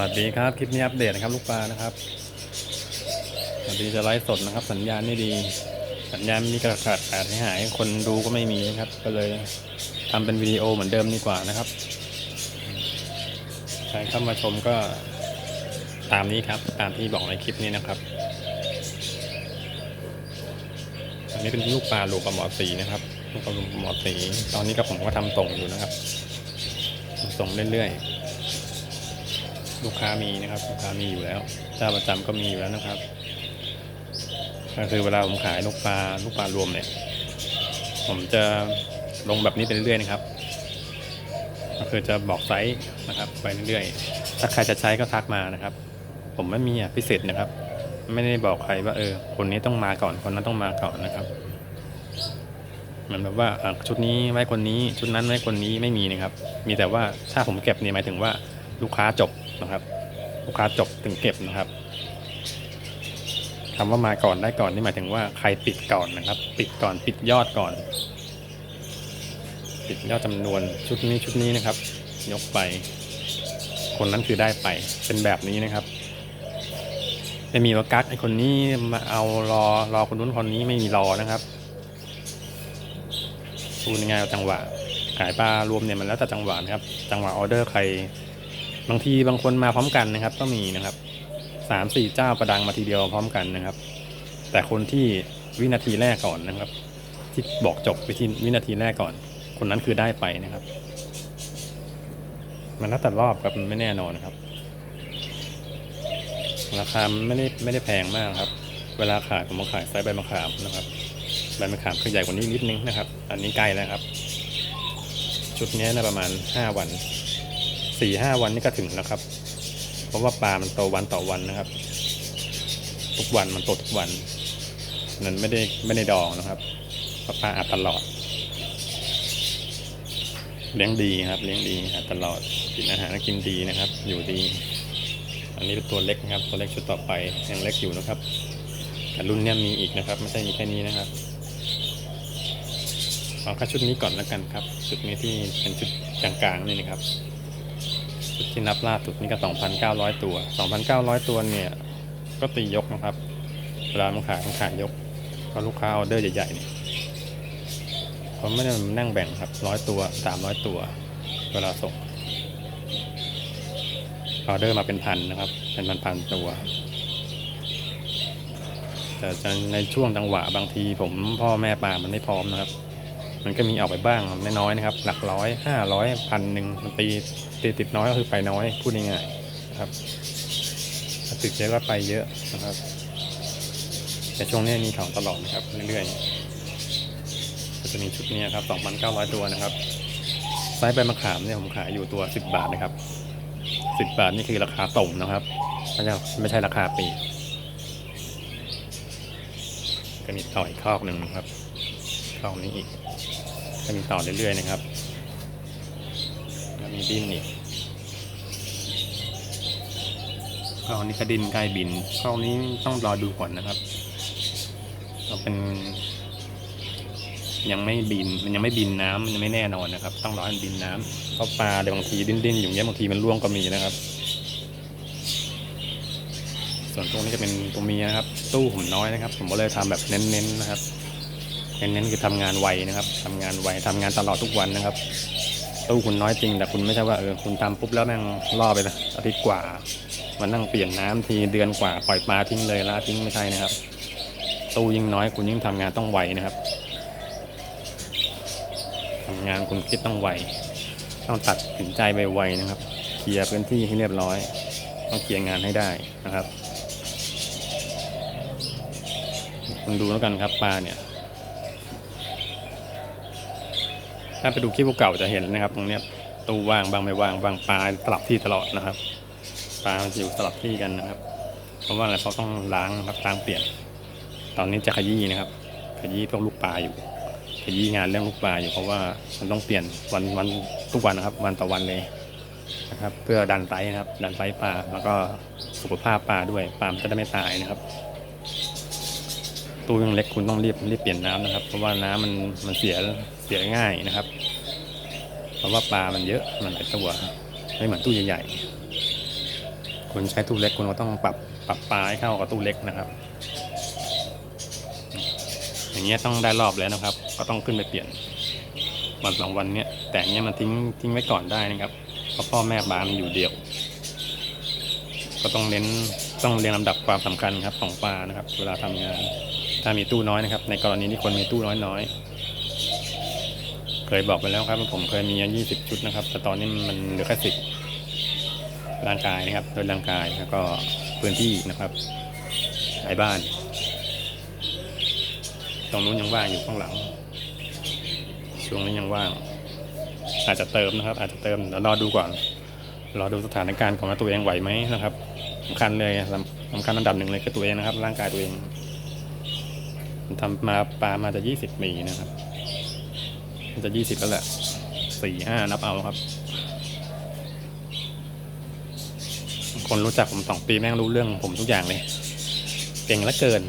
วัสดีครับ คลิปนี้อัปเดตนะครับลูกปลานะครับสวัสดีจะไลฟ์สดนะครับ สัญญาณไม่ดี สัญญาณมีกระขาดขาดหายคนดูก็ไม่มีนะครับ ก็เลยทำเป็นวิดีโอเหมือนเดิมดีกว่านะครับใครเข้ามาชมก็ตามนี้ครับ ตามที่บอกในคลิปนี้นะครับอันนี้เป็นลูกปลาลูกปลาหมอสีนะครับลูกปลาลูกปลาหมอสีตอนนี้ก็ผมก็ทำส่งอยู่นะครับส่งเรื่อยๆ ลูกค้ามีนะครับ ลูกค้ามีอยู่แล้วเจ้าประจำก็มีอยู่แล้วนะครับ ก็คือเวลาผมขายลูกปลาลูกปลารวมเนี่ย ผมจะลงแบบนี้ไปเรื่อยๆนะครับ ก็คือจะบอกไซส์นะครับ ไปเรื่อยๆ ถ้าใครจะใช้ก็ทักมานะครับ ผมไม่มีอะพิเศษนะครับ ไม่ได้บอกใครว่าเออ คนนี้ต้องมาก่อนคนนั้นต้องมาก่อนนะครับเหมือนแบบว่าชุดนี้ไว้คนนี้ชุดนั้นไว้คนนี้ไม่มีนะครับ มีแต่ว่าถ้าผมเก็บเนี่ยหมายถึงว่าลูกค้าจบ นะครับ ลูกค้าจบถึงเก็บนะครับคำว่ามาก่อนได้ก่อนนี่หมายถึงว่าใครปิดก่อนนะครับ ปิดก่อนปิดยอดก่อน ปิดยอดจำนวนชุดนี้ชุดนี้นะครับ ยกไป คนนั้นคือได้ไปเป็นแบบนี้นะครับไม่มีว่ากักไอคนนี้มาเอารอรอคนนู้นคนนี้ไม่มีรอนะครับพูดง่ายๆเอาจังหวะขายปลารวมเนี่ยมันแล้วแต่จังหวะนะครับ จังหวะออเดอร์ใคร บางทีบางคนมาพร้อมกันนะครับ ก็มีนะครับสามสี่เจ้าประดังมาทีเดียวพร้อมกันนะครับ แต่คนที่วินาทีแรกก่อนนะครับ ที่บอกจบวิธีวินาทีแรกก่อน คนนั้นคือได้ไปนะครับ มันแล้วแต่รอบครับมันไม่แน่นอนครับ ราคาไม่ได้ไม่ได้แพงมากครับ เวลาขายผมมาขายไซส์ใบมะขามนะครับใบมะขามคือใหญ่กว่านี้นิดนึงนะครับ อันนี้ใกล้แล้วครับ ชุดนี้นะประมาณห้าวัน สี่ห้าวันนี่ก็ถึงแล้วครับ เพราะว่าปลามันโตวันต่อวันนะครับ ทุกวันมันโตทุกวันนั้นไม่ได้ไม่ได้ดองนะครับเพราปลาอัดตลอด เลี้ยงดีครับ เลี้ยงดีอัดตลอดกินอาหารกินดีนะครับ อยู่ดี อันนี้เป็นตัวเล็กนะครับ ตัวเล็กชุดต่อไปยังเล็กอยู่นะครับแต่รุ่นนี้มีอีกนะครับ ไม่ใช่มีแค่นี้นะครับเอาแค่ชุดนี้ก่อนแล้วกันครับ ชุดนี้ที่เป็นชุดกลางๆนี่นะครับ ที่นับล่าสุดนี่ก็ 2,900 ตัว 2,900 ตัวเนี่ย ก็ตียกนะครับเวลามันขายมันขายยกเพราะลูกค้าออเดอร์ใหญ่ๆเนี่ยเขาไม่ได้มานั่งแบ่งครับร้อยตัว 300 ตัว เวลาส่งออเดอร์มาเป็นพันนะครับ เป็นพันพันๆตัวแต่ในช่วงจังหวะบางทีผมพ่อแม่ปลามันไม่พร้อมนะครับ มันก็มีออกไปบ้างน้อยๆนะครับ หลักร้อยห้าร้อยพันหนึ่งมันตี ตีติดน้อยก็คือไปน้อยพูดง่ายๆนะครับติดเยอะก็ไปเยอะนะครับ แต่ช่วงนี้มีของตลอดนะครับเรื่อยๆก็จะมีชุดนี้ครับ2,900 ตัวนะครับไซส์ใบมะขามเนี่ยผมขายอยู่ตัว 10 บาทนะครับสิบบาทนี่คือราคาส่งนะครับไม่ใช่ไม่ใช่ราคาปีก็มีต่ออีกคอกหนึ่งครับคอกนี้อีกก็มีต่อเรื่อยๆนะครับแล้วมีดินอีก คอกนี้ก็ดินใกล้บินคอกนี้ต้องรอดูก่อนนะครับเราเป็น ยังไม่บิน มันยังไม่บินน้ำมันยังไม่แน่นอนนะครับ ต้องรอให้มันบินน้ำเพราะปลาเดี๋ยวบางทีดิ้นๆ อยู่เงี้ยบางทีมันร่วงก็มีนะครับ ส่วนตรงนี้จะเป็นตัวเมียนะครับ ตู้ผมน้อยนะครับ ผมก็เลยทำแบบเน้นๆนะครับเน้นๆคือทำงานไวนะครับทำงานไวทำงานตลอดทุกวันนะครับตู้คุณน้อยจริงแต่คุณไม่ใช่ว่าเออคุณทำปุ๊บแล้วนั่งล่อไปเลยอาทิตย์กว่า มันนั่งเปลี่ยนน้ำทีเดือนกว่าปล่อยปลาทิ้งเลยละทิ้งไม่ใช่นะครับ ตู้ยิ่งน้อยคุณยิ่งทำงานต้องไวนะครับทำงานคุณคิดต้องไวต้องตัดสินใจไวๆนะครับเคลียร์พื้นที่ให้เรียบร้อย ต้องเคลียร์งานให้ได้นะครับคุณดูแล้วกันครับปลาเนี่ยถ้าไปดูคลิปเก่าจะเห็นนะครับ ตรงเนี้ยตู้ว่างบางไม่ว่างบางปลาสลับที่ตลอดนะครับ ปลามันจะอยู่สลับที่กันนะครับ เพราะว่าอะไรเขาต้องล้างนะครับล้างเปลี่ยนตอนนี้จะขยี้นะครับ ขยี้พวกลูกปลาอยู่ ขยี้งานเรื่องลูกปลาอยู่เพราะว่ามันต้องเปลี่ยนวันวันทุกวันนะครับ วันต่อวันเลยนะครับ เพื่อดันไซนะครับ ดันไซปลาแล้วก็สุขภาพปลาด้วยปลาจะได้ไม่ตายนะครับตู้ยังเล็กคุณต้องรีบรีบเปลี่ยนน้ำนะครับ เพราะว่าน้ำมันมันเสียเสียง่ายนะครับ เพราะว่าปลามันเยอะมันหลายตัวไม่เหมือนตู้ใหญ่ คุณใช้ตู้เล็กคุณก็ต้องปรับปรับปลาให้เข้ากับตู้เล็กนะครับ อย่างเงี้ยต้องได้รอบแล้วนะครับ ก็ต้องขึ้นไปเปลี่ยนวันสองวันเนี้ยแต่เนี้ยมันทิ้งทิ้งไว้ก่อนได้นะครับเพราะพ่อแม่บามันอยู่เดียว ก็ต้องเน้นต้องเรียงลำดับความสำคัญครับของปลานะครับ เวลาทำงาน ถ้ามีตู้น้อยนะครับ ในกรณีที่คนมีตู้น้อยน้อยๆเคยบอกไปแล้วครับผมเคยมียี่สิบชุดนะครับ แต่ตอนนี้มันเหลือแค่สิบ ร่างกายนะครับโดยร่างกายแล้วก็พื้นที่นะครับไอ้บ้านตรงนู้นยังว่างอยู่ข้างหลัง ช่วงนี้ยังว่าง อาจจะเติมนะครับ อาจจะเติมเดี๋ยวรอดูก่อนรอดูสถานการณ์ของตัวเองไหวไหมนะครับสำคัญเลยสำคัญอันดับหนึ่งเลยคือตัวเองนะครับ ร่างกายตัวเองทำมาปลามาจะยี่สิบปีนะครับ จะยี่สิบแล้วแหละสี่ห้านับเอาครับ คนรู้จักผมสองปีแม่งรู้เรื่องผมทุกอย่างเลย เก่งลือเกิน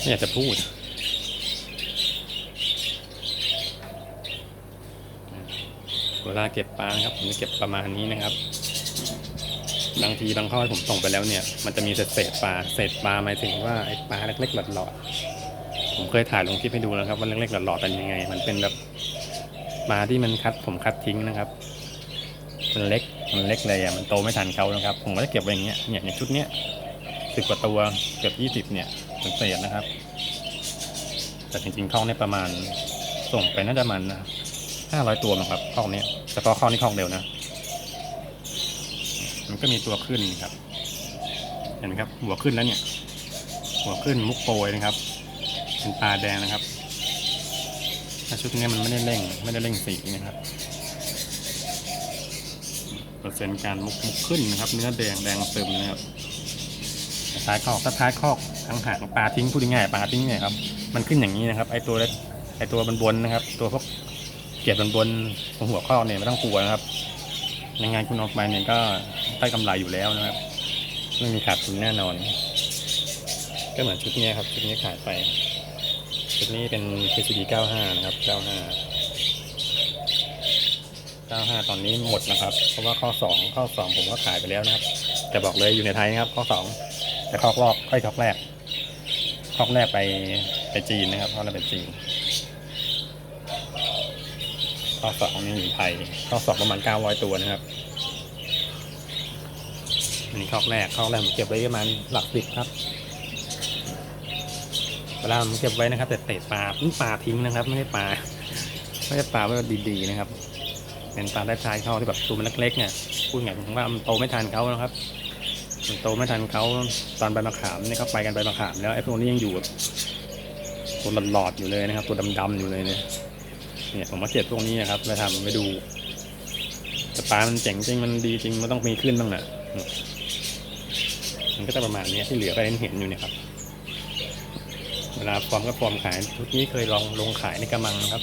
ไม่อยากจะพูด เวลาเก็บปลาครับ ผมจะเก็บประมาณนี้นะครับ บางทีบางข้อที่ผมส่งไปแล้วเนี่ย มันจะมีเศษเศษปลา เศษปลาหมายถึงว่าไอ้ปลาเล็กๆหลอดๆ ผมเคยถ่ายลงคลิปให้ดูแล้วครับว่าเล็กๆหลอดๆเป็นยังไง มันเป็นแบบปลาที่มันคัดผมคัดทิ้งนะครับ มันเล็ก มันเล็กเลยอะมันโตไม่ทันเขานะครับ ผมก็จะเก็บไว้อย่างเงี้ยเนี่ยอย่างชุดเนี้ยสิบกว่าตัวเกือบยี่สิบเนี่ยเป็นเศษนะครับ แต่จริงๆข้องเนี่ยประมาณส่งไปน่าจะมันห้าร้อยตัวมั้งครับข้องเนี้ยเฉพาะข้องนี่ข้องเดียวนะ มันก็มีตัวขึ้นครับ เห็นไหมครับ หัวขึ้นแล้วเนี่ย หัวขึ้นมุกโปรยนะครับเป็นตาแดงนะครับชุดนี้มันไม่ได้เร่ง ไม่ได้เร่งสีนะครับ ปอร์เซ็นต์การมุกมุกขึ้นนะครับ เนื้อแดงแดงซึมนะครับท้ายคอกถ้าท้ายคอกทั้งหางปลาทิ้งพูดง่ายปลาทิ้งเนี่ยครับมันขึ้นอย่างนี้นะครับไอตัวไอตัวบนบนนะครับ ตัวพวกเกียดบนบนตรงหัวข้อเนี่ยไม่ต้องกลัวนะครับยังไงคุณออกไปเนี่ยก็ได้กำไรอยู่แล้วนะครับไม่มีขาดทุนแน่นอน ก็เหมือนชุดนี้ครับชุดนี้ขายไปชุดนี้เป็น KCD 95 นะครับ 95 95 ตอนนี้หมดนะครับ เพราะว่าข้อ 2 ข้อ 2 ผมก็ขายไปแล้วนะครับ แต่บอกเลยอยู่ในไทยนะครับ ข้อ 2 แต่ข้อรอบค่อยข้อแรกข้อแรกไปไปจีนนะครับข้อแรกไปจีน ข้อสองนี่อยู่ไทย ข้อสองประมาณ 900 ตัวนะครับอันนี้ข้อแรกข้อแรกผมเก็บไว้ประมาณหลักสิบครับเวลาผมเก็บไว้นะครับ แต่เตะปลานี่ปลาทิ้งนะครับ ไม่ใช่ปลาไม่ใช่ปลาไว่ดีๆนะครับ เป็นปลาได้ทายเขาที่แบบตัวมันเล็กๆเนี่ยพูดไงผมว่ามันโตไม่ทันเขานะครับมันโตไม่ทันเขาตอนใบมะขามเนี่ยเขาไปกันใบมะขามแล้วไอ้พวกนี้ยังอยู่แบบตัวหลอดๆอยู่เลยนะครับ ตัวดำๆอยู่เลยเนี่ยเนี่ยผมมาเก็บพวกนี้นะครับไปทำไปดูแต่ปลามันเจ๋งจริงมันดีจริงมันต้องมีขึ้นบ้างนะมันก็จะประมาณนี้ที่เหลือก็เห็นอยู่เนี่ยครับเวลาฟอร์มก็ฟอร์มขายทุกนี้เคยลองลงขายในกระมังนะครับ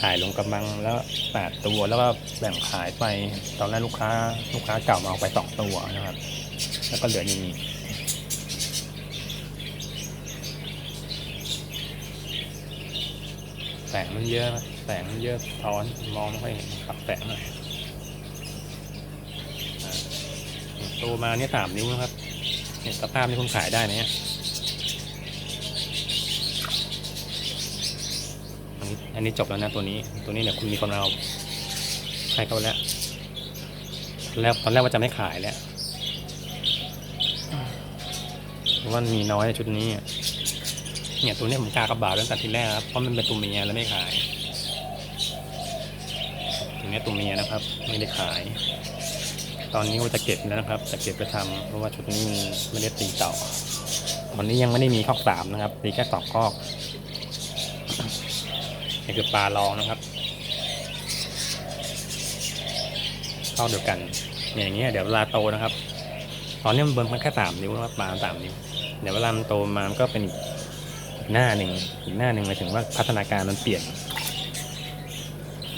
ถ่ายลงกระมังแล้วแปดตัวแล้วก็แบ่งขายไปตอนแรกลูกค้าลูกค้าเก่ามาเอาไปสองตัวนะครับ แล้วก็เหลืออย่างนี้แสงมันเยอะแสงมันเยอะท้อนมองไม่ค่อยเห็นขับแสงหน่อยอ่าโตมาเนี่ยสามนิ้วนะครับเห็นสภาพนี่คุณขายได้นะเนี่ย นี้อันนี้จบแล้วนะตัวนี้ ตัวนี้เนี่ยคุณมีคนเอาให้เขาแล้วแล้วตอนแรกว่าจะไม่ขายแล้วเพราะว่ามีน้อยชุดนี้ เนี่ยตัวนี้ผมกากระบาดตั้งแต่ทีแรกครับเพราะมันเป็นตัวเมียแล้วไม่ขายตัวนี้ตัวเมียนะครับ ไม่ได้ขาย ตอนนี้ว่าจะเก็บแล้วนะครับ จะเก็บไปทำเพราะว่าชุดนี้มันไม่ได้ตีเต่าตอนนี้ยังไม่ได้มีคอกสามนะครับตีแค่สองคอก นี่คือปลาลองนะครับเข้าเดียวกัน อย่างเงี้ยเดี๋ยวเวลาโตนะครับ ตอนนี้มันเบิ่มมันแค่สามนิ้วนะครับปลาสามนิ้ว เดี๋ยวเวลามันโตมามันก็เป็นอีกหน้าหนึ่งอีกหน้าหนึ่งหมายถึงว่าพัฒนาการมันเปลี่ยน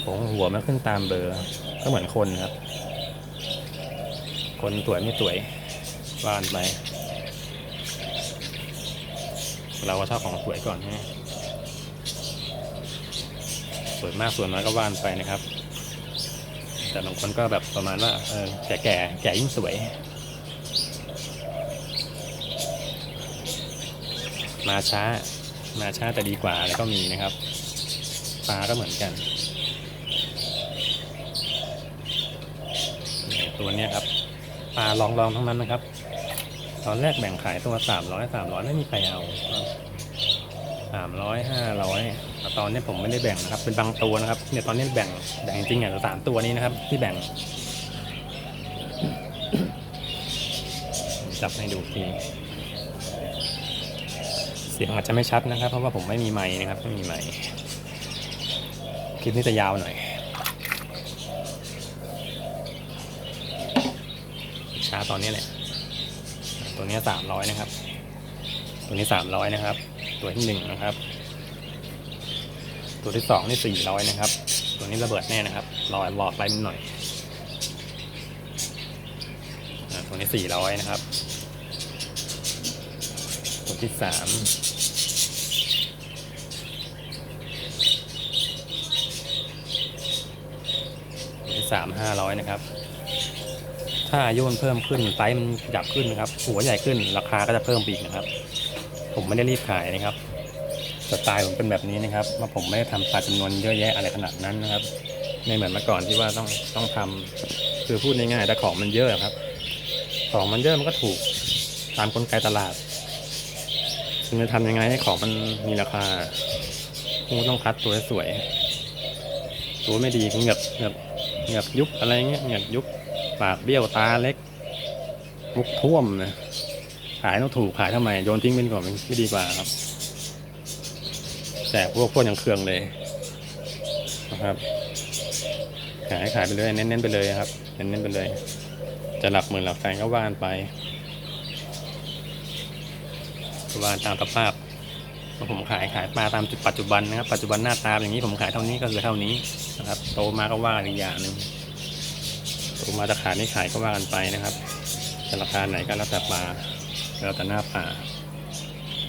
โงหัวมันขึ้นตามเบอร์ก็เหมือนคนครับ คนสวยไม่สวยว่านไปเราก็ชอบของสวยก่อนใช่ไหม สวยมากส่วยน้อยก็ว่านไปนะครับ แต่บางคนก็แบบประมาณว่าเออแก่แก่แก่ยิ่งสวย มาช้ามาช้าแต่ดีกว่าแล้วก็มีนะครับปลาก็เหมือนกัน ตัวนี้ครับปลาลองลองๆทั้งนั้นนะครับ ตอนแรกแบ่งขายตัวสามร้อยสามร้อยไม่มีใครเอาสามร้อยห้าร้อย ตอนนี้ผมไม่ได้แบ่งนะครับ เป็นบางตัวนะครับ เนี่ยตอนนี้แบ่งแบ่งจริงๆอะสามตัวนี้นะครับ ที่แบ่ง จับให้ดูทีเสียงอาจจะไม่ชัดนะครับ เพราะว่าผมไม่มีไม้นะครับ ไม่มีไม้คลิปนี้จะยาวหน่อย ช้าตอนนี้แหละ ตัวนี้สามร้อยนะครับ ตัวนี้สามร้อยนะครับ ตัวที่หนึ่งนะครับ ตัวที่สองนี่สี่ร้อยนะครับ ตัวนี้ระเบิดแน่นะครับรอรอดไปนิดหน่อยตัวนี้สี่ร้อยนะครับ ตัวที่สามตัวที่สามห้าร้อยนะครับ ถ้าอายุมันเพิ่มขึ้นไซส์มันขยับขึ้นนะครับ หัวใหญ่ขึ้นราคาก็จะเพิ่มปอีกนะครับ ผมไม่ได้รีบขายนะครับ สไตล์ผมเป็นแบบนี้นะครับว่าผมไม่ได้ทำปลาจำนวนเยอะแยะอะไรขนาดนั้นนะครับไม่เหมือนเมื่อก่อนที่ว่าต้องต้องทำคือพูดง่ายๆแต่ของมันเยอะครับ ของมันเยอะมันก็ถูกตามกลไกตลาดคุณจะทำยังไงให้ของมันมีราคาคุณต้องคัดตัวสวยตัวไม่ดีคุณเหงือบเหงือบเหงือบยุบอะไรเงี้ยเหงือบยุบปากเบี้ยวตาเล็กมุกท่วมนะขายต้องถูกขายทำไมโยนทิ้งไปก่อนไม่ดีกว่าครับ แต่พวกพวกอยังเครื่องเลยนะครับ ขายขายไปเลยเน้นๆไปเลยครับ เน้นๆไปเลย จะหลักหมื่นหลักแสนก็ว่านไปว่าตามสภาพผมขายขายปลาตามจุดปัจจุบันนะครับ ปัจจุบันหน้าตาอย่างนี้ผมขายเท่านี้ก็คือเท่านี้นะครับ โตมาก็ว่าอีกอย่างหนึ่งโตมาจะขายไม่ขายก็ว่ากันไปนะครับจะราคาไหนก็แล้วแต่ปลาแล้วแต่หน้าปลา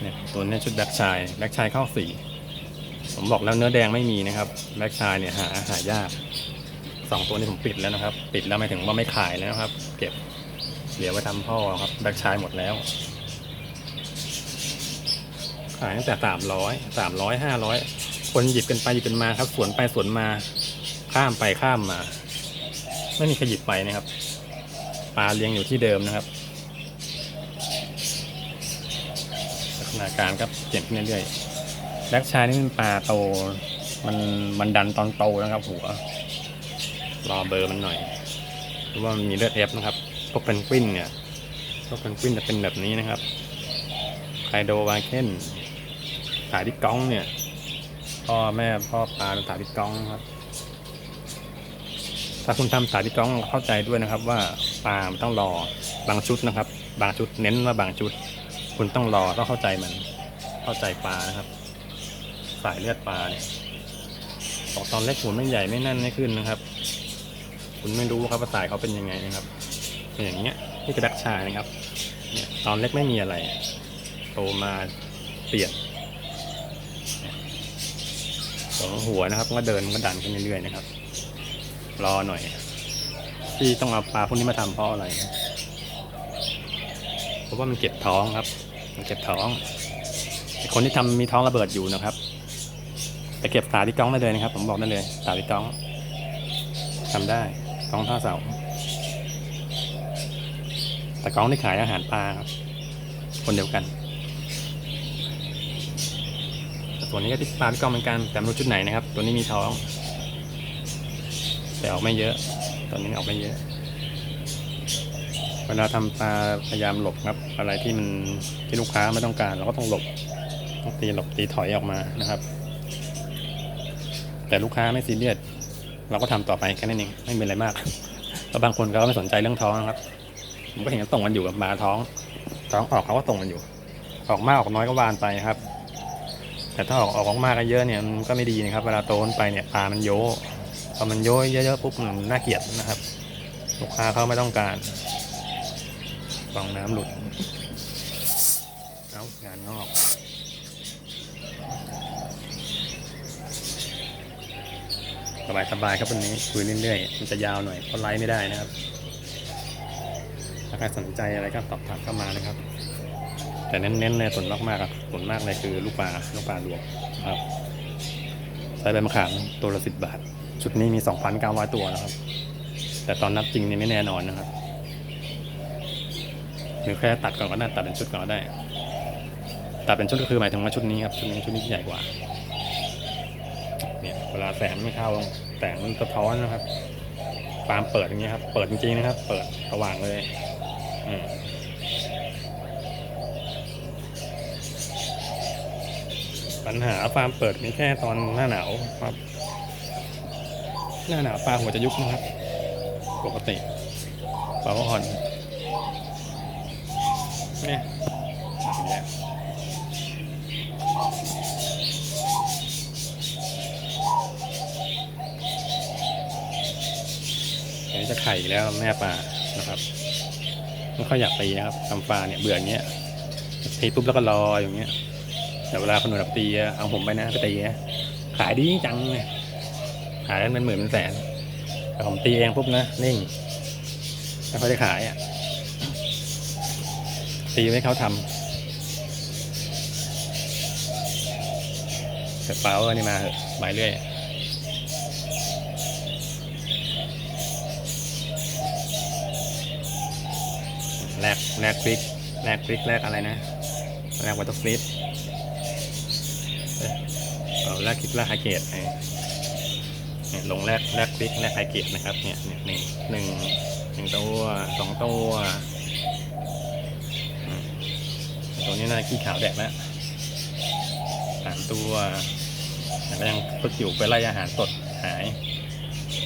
เนี่ยตัวนี้ชุดแบ็คชายแบ็คชายเข้าสี ผมบอกแล้วเนื้อแดงไม่มีนะครับแบ็คชายเนี่ยหาหายากสองตัวนี้ผมปิดแล้วนะครับ ปิดแล้วไม่ถึงว่าไม่ขายแล้วนะครับ เก็บเหลือไว้ทำพ่อครับแบ็คชายหมดแล้ว ขายตั้งแต่สามร้อยสามร้อยห้าร้อยคนหยิบกันไปหยิบกันมาครับ สวนไปสวนมาข้ามไปข้ามมา ไม่มีใครหยิบไปนะครับปลาเลี้ยงอยู่ที่เดิมนะครับพัฒนาการก็เปลี่ยนขึ้นเรื่อยๆ แบ็กชายนี่เป็นปลาโต มันมันดันตอนโตนะครับ หัว รอเบอร์มันหน่อยเพราะว่ามันมีเลือดเอฟนะครับพวกเพนกวินเนี่ยพวกเพนกวินจะเป็นแบบนี้นะครับไคโดวาเคนสายที่ก้องเนี่ย พ่อแม่พ่อปลาเป็นสายที่ก้องครับ ถ้าคุณทำสายที่ก้องเข้าใจด้วยนะครับ ว่าปลาต้องรอบางชุดนะครับ บางชุดเน้นว่าบางชุด คุณต้องรอต้องเข้าใจมัน เข้าใจปลานะครับ สายเลือดปลาเนี่ยบอกตอนเล็กหัวไม่ใหญ่ไม่แน่นไม่ขึ้นนะครับ คุณไม่รู้ครับว่าสายเขาเป็นยังไงนะครับอย่างเงี้ยนี่กระดักชายนะครับเนี่ยตอนเล็กไม่มีอะไรโตมาเปลี่ยนสองหัวนะครับก็เดินก็ดันขึ้นเรื่อยๆนะครับ รอหน่อย ที่ต้องเอาปลาพวกนี้มาทำเพราะอะไรเพราะว่ามันเก็บท้องครับ มันเก็บท้องคนที่ทำมีท้องระเบิดอยู่นะครับ แต่เก็บสาที่ก้องได้เลยนะครับ ผมบอกได้เลยสาที่ก้องทำได้กล้องท่าเสาแต่กล้องที่ขายอาหารปลาครับ คนเดียวกันแต่ส่วนี้ก็ที่ปลาที่กล้องเหมือนกันแต่ไม่รู้จุดไหนนะครับ ตัวนี้มีท้อง แต่ออกไม่เยอะตัวนี้ออกไม่เยอะ เวลาทำปลาพยายามหลบครับ อะไรที่มันที่ลูกค้าไม่ต้องการ เราก็ต้องหลบต้องตีหลบตีถอยออกมานะครับ แต่ลูกค้าไม่ซีเรียสเราก็ทำต่อไปแค่นั้นเองไม่เป็นอะไรมากแล้วบางคนก็ไม่สนใจเรื่องท้องนะครับผมก็เห็นเขาส่งกันอยู่กับปลาท้อง ท้องออกเขาก็ส่งกันอยู่ ออกมากออกน้อยก็วานไปครับ แต่ถ้าออกออกมากๆก็เยอะเนี่ยมันก็ไม่ดีนะครับ เวลาโตขึ้นไปเนี่ยปลามันโยพอมันโยเยอะๆปุ๊บมันน่าเกลียดนะครับ ลูกค้าเขาไม่ต้องการฟองน้ำหลุดเอางานงอก สบายสบายๆครับวันนี้คุยเรื่อยๆ มันจะยาวหน่อยเพราะไลฟ์ไม่ได้นะครับ ถ้าใครสนใจอะไรก็สอบถามเข้ามานะครับ แต่เน้นๆเลยส่วนมากมากๆอะส่วนมากเลยคือลูกปลาลูกปลารวมครับใช้ใบมะขามตัวละสิบบาท ชุดนี้มีสองพันเก้าร้อยตัวนะครับ แต่ตอนนับจริงนี่ไม่แน่นอนนะครับหรือแค่ตัดก่อนก็ได้ตัดเป็นชุดก่อนก็ได้ตัดเป็นชุดก็คือหมายถึงว่าชุดนี้ครับชุดนี้ชุดนี้ใหญ่กว่า เวลาแสงไม่เข้าแสงมันสะท้อนนะครับฟาร์มเปิดอย่างเงี้ยครับ เปิดจริงๆนะครับ เปิดสว่างเลยอืมปัญหาฟาร์มเปิดมีแค่ตอนหน้าหนาวครับ หน้าหนาวปลาหัวจะยุบนะครับ ปกติปลาก็อ่อนเนี่ย อันนี้จะไข่แล้วแม่ปลานะครับไม่ค่อยอยากตีนะครับทำปลาเนี่ยเบื่ออย่างเงี้ยตีปุ๊บแล้วก็รออย่างเงี้ยแต่เวลาคนหนุ่มตีเอาผมไปนะไปตีนะขายดีจังเลยขายได้เป็นหมื่นเป็นแสนแต่ผมตีเองปุ๊บนะนิ่งไม่ค่อยได้ขายอะตีไว้เขาทำเสร็จเปล่าก็นี่มาเหอะหมายเรื่อย แลกแลกคลิกแลกคลิกแลกอะไรนะแลกวัตถุฟลิปเอาแลกคลิกแลกไฮเกตเนี่ยลงแลกแลกคลิกแลกไฮเกตนะครับเนี่ยเนี่ยหนึ่งหนึ่งหนึ่งตัวสองตัวอืมตัวนี้น่าขี้ขาวแดกแล้วสามตัวแต่ก็ยังฝึกอยู่ไปไล่อาหารสดหาย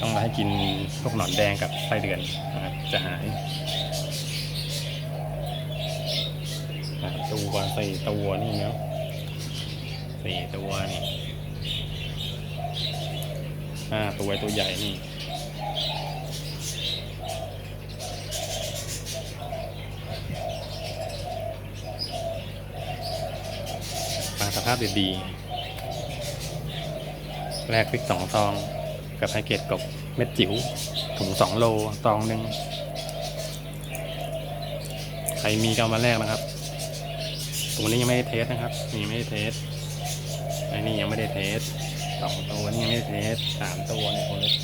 ต้องมาให้กินพวกหนอนแดงกับไส้เดือนจะหาย สามตัวสี่ตัวนี่เนาะสี่ตัวนี่ห้าตัวตัวใหญ่นี่ปลาสภาพดีๆแรกพริกสองซอง กับไฮเกตกบเม็ดจิ๋วถุงสองโลซองหนึ่งใครมีก็มาแลกนะครับ ตัวนี้ยังไม่ได้เทสนะครับนี่ไม่ได้เทสอ้นี่ยังไม่ได้เทสสองตัวนี่ยังไม่ได้เทสสามตัวนี่คนเล็ก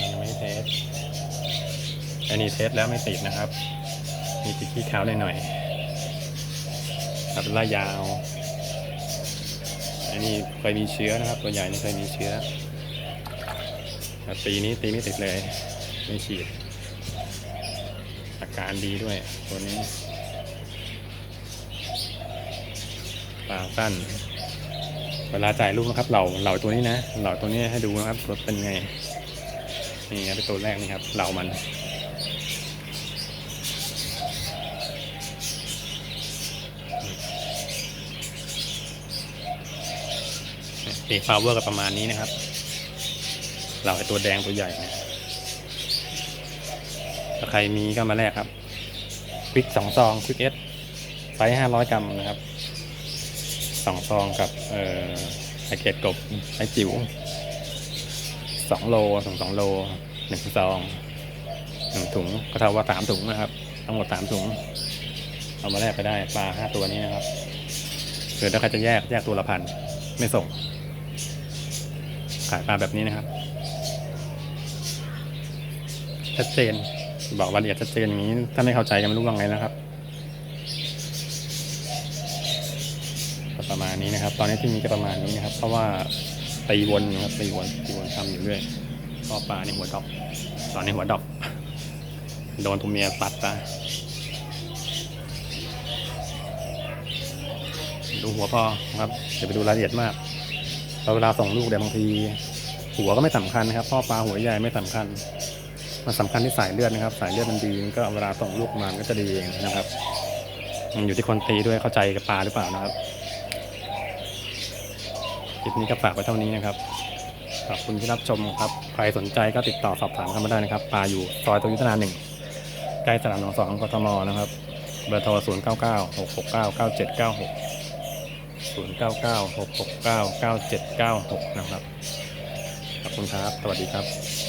ยังไม่ได้เทสอ้นี่เทสแล้วไม่ติดนะครับ มีติดขี้าหน่อยๆตัดล่ายาวอ้นี่เคยมีเชื้อนะครับ ตัวใหญ่นี่เคยมีเชื้อแต่ตีนี้ตีไม่ติดเลย ไม่ฉีด อาการดีด้วยตัวนี้ ปลาสั้น เวลาจ่ายรูปนะครับ เหล่าเหล่าตัวนี้นะ เหล่าตัวนี้ให้ดูนะครับรถเป็นไง นี่ครับเป็นตัวแรกนี่ครับ เหล่ามันเอฟาวเวอร์ก็ประมาณนี้นะครับเหล่าไอตัวแดงตัวใหญ่นี่ยถ้าใครมีก็มาแลกครับควิกสองซองควิกเอสไซส์ห้าร้อยกรัมนะครับ องซองกับเอ่อไอเกตกบไอจิ๋วสองโลสองสองโลหนึ่งซองหนึ่งถุงก็เท่าว่าสามถุงนะครับ ทั้งหมดสามถุง เอามาแลกไปได้ปลาห้าตัวนี้นะครับหรือถ้าใครจะแยกแยกตัวละพันไม่ส่ง ขายปลาแบบนี้นะครับชัดเจนบอกรายละเอียดชัดเจนอย่างนี้ถ้าไม่เข้าใจก็ไม่รู้ว่าไงนะครับ ก็ประมาณนี้นะครับ ตอนนี้ที่มีก็ประมาณนี้นะครับ เพราะว่าตีวนอยู่ครับตีวนตีวนทำอยู่เรื่อยพ่อปลาในหัวดอก ตอนนี้หัวดอก โดนตัวเมียตัดตาดูหัวพ่อครับอย่าไปดูรายละเอียดมากเราเวลาส่งลูกเดี๋ยวบางที หัวก็ไม่สำคัญนะครับพ่อปลาหัวใหญ่ไม่สำคัญ มันสำคัญที่สายเลือดนะครับ สายเลือดมันดีมันก็เวลาส่งลูกมามันก็จะดีเองนะครับมันอยู่ที่คนตีด้วยเข้าใจกับปลาหรือเปล่านะครับ คลิปนี้ก็ฝากไว้เท่านี้นะครับขอบคุณที่รับชมครับ ใครสนใจก็ติดต่อสอบถามเข้ามาได้นะครับปลาอยู่ซอยตยุทธนาหนึ่งใกล้สนามหนองสองกทมนะครับ เบอร์โทร0 9 9 6 6 9 9 7 9 6 0 9 9 6 6 9 9 7 9 6นะครับ ขอบคุณครับ สวัสดีครับ